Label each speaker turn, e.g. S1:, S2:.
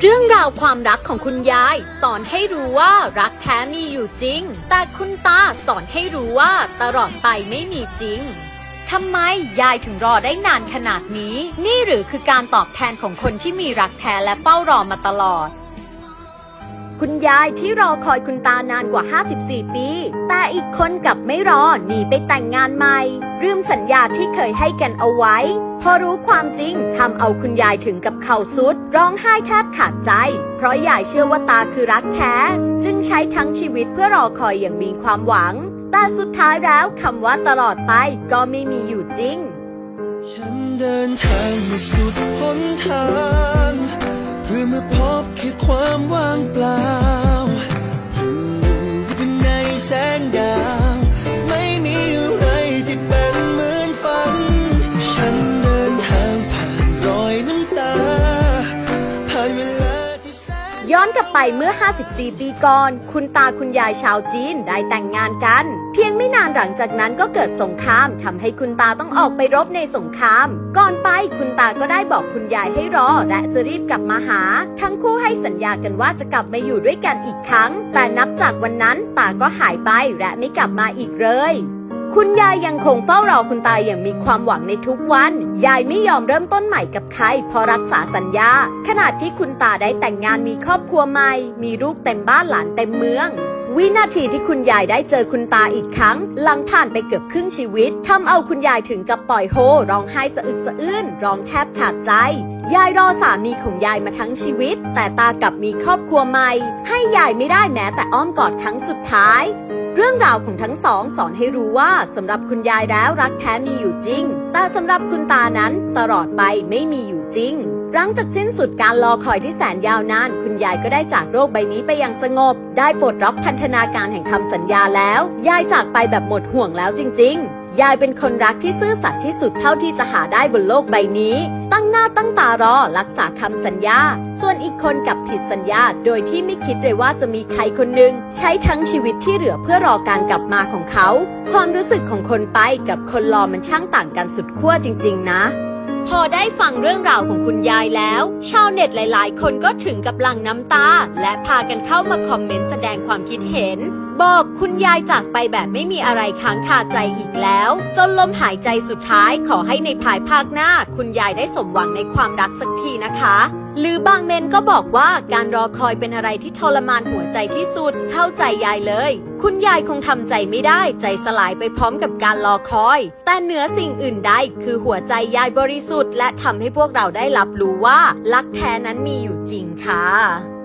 S1: เรื่องราวความรักของคุณยาย สอนให้รู้ว่ารักแท้มีอยู่จริง แต่คุณตาสอนให้รู้ว่าตลอดไปไม่มีจริงทำไมยายถึงรอได้นานขนาดนี้ นี่หรือคือการตอบแทนของคนที่มีรักแท้และเฝ้ารอมาตลอด คุณยายที่รอคอยคุณตานานกว่า 54 ปี แต่อีกคนกลับไม่รอ หนีไปแต่งงานใหม่ ลืมสัญญาที่เคยให้กันเอาไว้ พอรู้ความจริงทำเอาคุณยายถึงกับเข่าสุด ร้องไห้แทบขาดใจ เพราะยายเชื่อว่าตาคือรักแท้ จึงใช้ทั้งชีวิตเพื่อรอคอยอย่างมีความหวัง แต่สุดท้ายแล้วคำว่าตลอดไปก็ไม่มีอยู่จริง
S2: ฉันเดินทางมาสุดหนทางเพื่อมาพบแค่ความว่างเปล่า
S1: กลับไปเมื่อ 54 ปีก่อน คุณตาคุณยายชาวจีนได้แต่งงานกัน เพียงไม่นานหลังจากนั้นก็เกิดสงครามทำให้คุณตาต้องออกไปรบในสงคราม ก่อนไปคุณตาก็ได้บอกคุณยายให้รอ และจะรีบกลับมาหา ทั้งคู่ให้สัญญากันว่าจะกลับมาอยู่ด้วยกันอีกครั้ง แต่นับจากวันนั้นตาก็หายไปและไม่กลับมาอีกเลย คุณยายยังคงเฝ้ารอคุณตาอย่างมีความหวังในทุกวัน ยายไม่ยอมเริ่มต้นใหม่กับใครเพราะรักษาสัญญา ขณะที่คุณตาได้แต่งงานมีครอบครัวใหม่ มีลูกเต็มบ้านหลานเต็มเมืองวินาทีที่คุณยายได้เจอคุณตาอีกครั้ง หลังผ่านไปเกือบครึ่งชีวิตทำเอาคุณยายถึงกับปล่อยโฮร้องไห้สะอึกสะอื้นร้องแทบขาดใจ ยายรอสามีของยายมาทั้งชีวิต แต่ตากลับมีครอบครัวใหม่ ให้ยายไม่ได้แม้แต่อ้อมกอดครั้งสุดท้าย เรื่องราวของทั้งสองสอนให้รู้ว่าสำหรับคุณยายแล้วรักแท้มีอยู่จริง แต่สำหรับคุณตานั้นตลอดไปไม่มีอยู่จริง หลังจากสิ้นสุดการรอคอยที่แสนยาวนาน คุณยายก็ได้จากโรคใบนี้ไปอย่างสงบ ได้ปลดล็อกพันธนาการแห่งคำสัญญาแล้ว ยายจากไปแบบหมดห่วงแล้วจริง ๆ ยายเป็นคนรักที่ซื่อสัตย์ที่สุดเท่าที่จะหาได้บนโลกใบนี้ ตั้งหน้าตั้งตารอรักษาคำสัญญา ส่วนอีกคนกับผิดสัญญา โดยที่ไม่คิดเลยว่าจะมีใครคนหนึ่งใช้ทั้งชีวิตที่เหลือเพื่อรอการกลับมาของเขา ความรู้สึกของคนไปกับคนรอมันช่างต่างกันสุดขั้วจริง ๆ นะ พอได้ฟังเรื่องราวของคุณยายแล้ว ชาวเน็ตหลาย ๆ คนก็ถึงกับหลั่งน้ำตา และพากันเข้ามาคอมเมนต์แสดงความคิดเห็น บอกคุณยายจากไปแบบไม่มีอะไรค้างคาใจอีกแล้ว จนลมหายใจสุดท้ายขอให้ในภายภาคหน้า คุณยายได้สมหวังในความรักสักทีนะคะ หรือบางเมนก็บอกว่าการรอคอยเป็นอะไรที่ทรมานหัวใจที่สุด เข้าใจยายเลย คุณยายคงทำใจไม่ได้ใจสลายไปพร้อมกับการรอคอย แต่เหนือสิ่งอื่นใดคือหัวใจยายบริสุทธิ์ และทำให้พวกเราได้รับรู้ว่ารักแท้นั้นมีอยู่จริงค่ะ